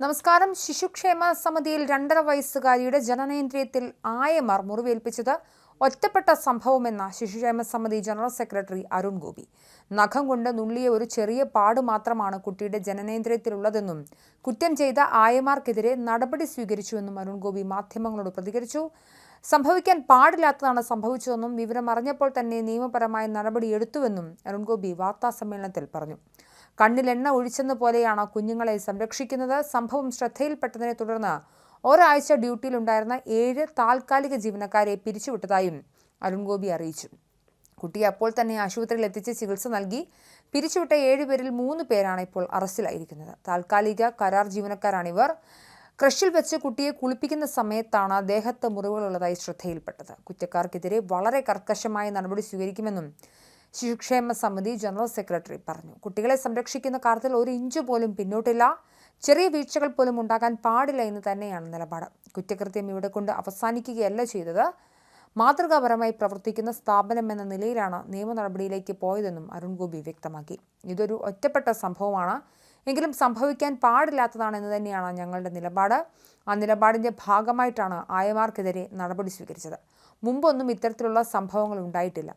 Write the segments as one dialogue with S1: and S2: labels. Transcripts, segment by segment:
S1: നമസ്കാരം. ശിശുക്ഷേമ സമിതിയിൽ രണ്ടര വയസ്സുകാരിയുടെ ജനനേന്ദ്രിയത്തിൽ ആയമാർ മുറിവേൽപ്പിച്ചത് ഒറ്റപ്പെട്ട സംഭവമെന്ന ശിശുക്ഷേമ സമിതി ജനറൽ സെക്രട്ടറി അരുൺ ഗോപി. നഖം കൊണ്ട് നുള്ളിയ ഒരു ചെറിയ പാട് മാത്രമാണ് കുട്ടിയുടെ ജനനേന്ദ്രിയത്തിലുള്ളതെന്നും കുറ്റം ചെയ്ത ആയമാർക്കെതിരെ നടപടി സ്വീകരിച്ചുവെന്നും അരുൺ ഗോപി മാധ്യമങ്ങളോട് പ്രതികരിച്ചു. സംഭവിക്കാൻ പാടില്ലാത്തതാണ് സംഭവിച്ചതെന്നും വിവരം അറിഞ്ഞപ്പോൾ തന്നെ നിയമപരമായ നടപടി എടുത്തുവെന്നും അരുൺ ഗോപി വാർത്താസമ്മേളനത്തിൽ പറഞ്ഞു. കണ്ണിൽ എണ്ണ ഒഴിച്ചെന്ന പോലെയാണ് കുഞ്ഞുങ്ങളെ സംരക്ഷിക്കുന്നത്. സംഭവം ശ്രദ്ധയിൽപ്പെട്ടതിനെ തുടർന്ന് ഒരാഴ്ച ഡ്യൂട്ടിയിലുണ്ടായിരുന്ന ഏഴ് താൽക്കാലിക ജീവനക്കാരെ പിരിച്ചുവിട്ടതായും അരുൺ ഗോപി അറിയിച്ചു. കുട്ടി അപ്പോൾ തന്നെ ആശുപത്രിയിൽ എത്തിച്ച് ചികിത്സ നൽകി. പിരിച്ചുവിട്ട ഏഴുപേരിൽ മൂന്ന് പേരാണ് ഇപ്പോൾ അറസ്റ്റിലായിരിക്കുന്നത്. താൽക്കാലിക കരാർ ജീവനക്കാരാണിവർ. ക്രഷിൽ വെച്ച് കുട്ടിയെ കുളിപ്പിക്കുന്ന സമയത്താണ് ദേഹത്ത് മുറിവുകളുള്ളതായി ശ്രദ്ധയിൽപ്പെട്ടത്. കുറ്റക്കാർക്കെതിരെ വളരെ കർക്കശമായ നടപടി സ്വീകരിക്കുമെന്നും ശിശുക്ഷേമ സമിതി ജനറൽ സെക്രട്ടറി പറഞ്ഞു. കുട്ടികളെ സംരക്ഷിക്കുന്ന കാര്യത്തിൽ ഒരു ഇഞ്ച് പോലും പിന്നോട്ടില്ല. ചെറിയ വീഴ്ചകൾ പോലും ഉണ്ടാകാൻ പാടില്ല എന്ന് തന്നെയാണ് നിലപാട്. കുറ്റകൃത്യം ഇവിടെ കൊണ്ട് അവസാനിക്കുകയല്ല ചെയ്തത്. മാതൃകാപരമായി പ്രവർത്തിക്കുന്ന സ്ഥാപനം എന്ന നിലയിലാണ് നിയമ നടപടിയിലേക്ക് പോയതെന്നും അരുൺ ഗോപി വ്യക്തമാക്കി. ഇതൊരു ഒറ്റപ്പെട്ട സംഭവമാണ്. എങ്കിലും സംഭവിക്കാൻ പാടില്ലാത്തതാണെന്ന് തന്നെയാണ് ഞങ്ങളുടെ നിലപാട്. ആ നിലപാടിന്റെ ഭാഗമായിട്ടാണ് ആയമാർക്കെതിരെ നടപടി സ്വീകരിച്ചത്. മുമ്പൊന്നും ഇത്തരത്തിലുള്ള സംഭവങ്ങൾ ഉണ്ടായിട്ടില്ല.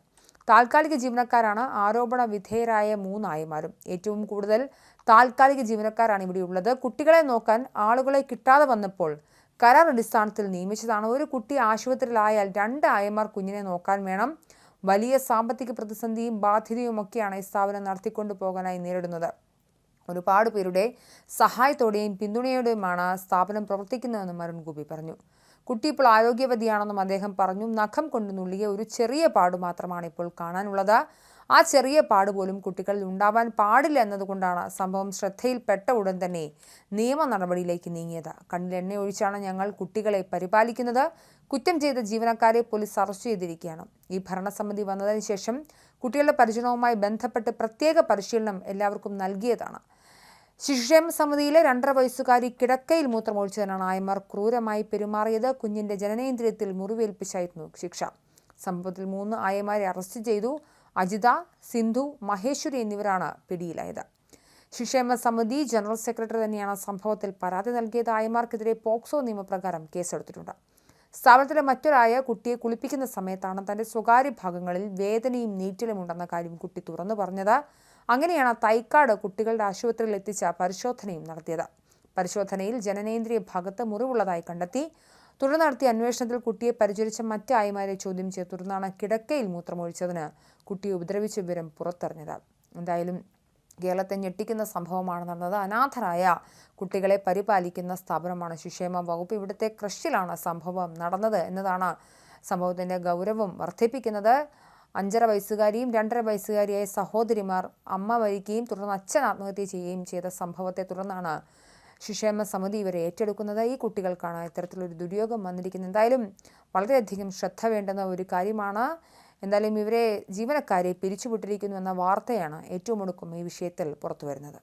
S1: താൽക്കാലിക ജീവനക്കാരാണ് ആരോപണ വിധേയരായ മൂന്നായിമാരും ഏറ്റവും കൂടുതൽ താൽക്കാലിക ജീവനക്കാരാണ് ഇവിടെയുള്ളത് കുട്ടികളെ നോക്കാൻ ആളുകളെ കിട്ടാതെ വന്നപ്പോൾ കരാർ അടിസ്ഥാനത്തിൽ നിയമിച്ചതാണ്. ഒരു കുട്ടി ആശുപത്രിയിലായാൽ രണ്ട് ആയമാർ കുഞ്ഞിനെ നോക്കാൻ വേണം. വലിയ സാമ്പത്തിക പ്രതിസന്ധിയും ബാധ്യതയുമൊക്കെയാണ് ഈ സ്ഥാപനം നടത്തിക്കൊണ്ടു പോകാനായി നേരിടുന്നത്. ഒരുപാട് പേരുടെ സഹായത്തോടെയും പിന്തുണയോടെയുമാണ് സ്ഥാപനം പ്രവർത്തിക്കുന്നതെന്നും അരുൺ ഗോപി പറഞ്ഞു. കുട്ടി ഇപ്പോൾ ആരോഗ്യവതിയാണെന്നും അദ്ദേഹം പറഞ്ഞു. നഖം കൊണ്ട് നുള്ളിയ ഒരു ചെറിയ പാട് മാത്രമാണ് ഇപ്പോൾ കാണാനുള്ളത്. ആ ചെറിയ പാട് പോലും കുട്ടികളിൽ ഉണ്ടാവാൻ പാടില്ല എന്നതുകൊണ്ടാണ് സംഭവം ശ്രദ്ധയിൽപ്പെട്ട ഉടൻ തന്നെ നിയമ നടപടിയിലേക്ക് നീങ്ങിയത്. കണ്ണിൽ എണ്ണ ഒഴിച്ചാണ് ഞങ്ങൾ കുട്ടികളെ പരിപാലിക്കുന്നത്. കുറ്റം ചെയ്ത ജീവനക്കാരെ പോലീസ് അറസ്റ്റ് ചെയ്തിരിക്കുകയാണ്. ഈ ഭരണസമിതി വന്നതിന് ശേഷം കുട്ടികളുടെ പരിചരണവുമായി ബന്ധപ്പെട്ട് പ്രത്യേക പരിശീലനം എല്ലാവർക്കും നൽകിയതാണ്. ശിശുക്ഷേമ സമിതിയിലെ രണ്ടര വയസ്സുകാരി കിടക്കയിൽ മൂത്രമൊഴിച്ചതിനാണ് ആയമാർ ക്രൂരമായി പെരുമാറിയത്. കുഞ്ഞിന്റെ ജനനേന്ദ്രിയത്തിൽ മുറിവേൽപ്പിച്ചായിരുന്നു ശിക്ഷ. സംഭവത്തിൽ മൂന്ന് ആയമാരെ അറസ്റ്റ് ചെയ്തു. അജിത സിന്ധു മഹേശ്വരി എന്നിവരാണ് പിടിയിലായത്. ശിക്ഷേമ സമിതി ജനറൽ സെക്രട്ടറി തന്നെയാണ് സംഭവത്തിൽ പരാതി നൽകിയത്. ആയമാർക്കെതിരെ പോക്സോ നിയമപ്രകാരം കേസെടുത്തിട്ടുണ്ട്. സ്ഥാപനത്തിലെ മറ്റൊരായ കുട്ടിയെ കുളിപ്പിക്കുന്ന സമയത്താണ് തന്റെ സ്വകാര്യ ഭാഗങ്ങളിൽ വേദനയും നീറ്റലും ഉണ്ടെന്ന കാര്യം കുട്ടി തുറന്നു പറഞ്ഞത്. അങ്ങനെയാണ് തൈക്കാട് കുട്ടികളുടെ ആശുപത്രിയിൽ എത്തിച്ച പരിശോധനയും നടത്തിയത്. പരിശോധനയിൽ ജനനേന്ദ്രിയ ഭാഗത്ത് മുറിവുള്ളതായി കണ്ടെത്തി. തുടർന്ന് നടത്തിയ അന്വേഷണത്തിൽ കുട്ടിയെ പരിചരിച്ച മറ്റ് ആയിമാരെ ചോദ്യം ചെയ്ത് തുടർന്നാണ് കിടക്കയിൽ മൂത്രമൊഴിച്ചതിന് കുട്ടിയെ ഉപദ്രവിച്ച വിവരം പുറത്തറിഞ്ഞത്. എന്തായാലും കേരളത്തെ ഞെട്ടിക്കുന്ന സംഭവമാണ് നടന്നത്. അനാഥരായ കുട്ടികളെ പരിപാലിക്കുന്ന സ്ഥാപനമാണ് ശിക്ഷേമ വകുപ്പ്. ഇവിടുത്തെ ക്രഷിലാണ് സംഭവം നടന്നത് എന്നതാണ് സംഭവത്തിന്റെ ഗൗരവം വർദ്ധിപ്പിക്കുന്നത്. അഞ്ചര വയസ്സുകാരിയും രണ്ടര വയസ്സുകാരിയായ സഹോദരിമാർ അമ്മ വരികയും തുടർന്ന് അച്ഛൻ ആത്മഹത്യ ചെയ്യുകയും ചെയ്ത സംഭവത്തെ തുടർന്നാണ് ശിശുക്ഷേമ സമിതി ഇവരെ ഏറ്റെടുക്കുന്നത്. ഈ കുട്ടികൾക്കാണ് ഇത്തരത്തിലൊരു ദുര്യോഗം വന്നിരിക്കുന്നത്. എന്തായാലും വളരെയധികം ശ്രദ്ധ വേണ്ടുന്ന ഒരു കാര്യമാണ്. എന്തായാലും ഇവരെ ജീവനക്കാരെ പിരിച്ചുവിട്ടിരിക്കുന്നു എന്ന വാർത്തയാണ് ഏറ്റവും ഒടുക്കം ഈ വിഷയത്തിൽ പുറത്തുവരുന്നത്.